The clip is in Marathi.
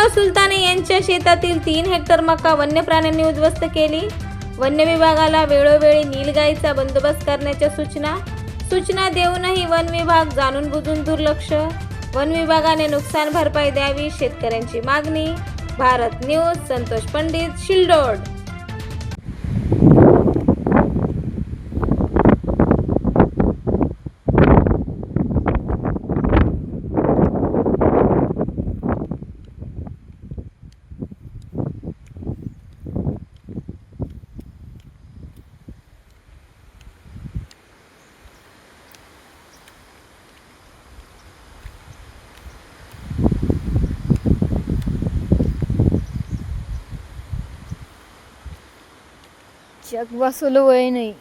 गाव सुलताने यांच्या शेतातील तीन हेक्टर मका वन्य प्राण्यांनी उद्ध्वस्त केली. वन्य विभागाला वेळोवेळी नीलगाईचा बंदोबस्त करण्याच्या सूचना. सूचना देऊनही वन विभाग जाणून बुजून दुर्लक्ष. वन विभागाने नुकसान भरपाई द्यावी शेतकऱ्यांची मागणी. भारत न्यूज संतोष पंडित शिल्डोड. जग बसवलं वय नाही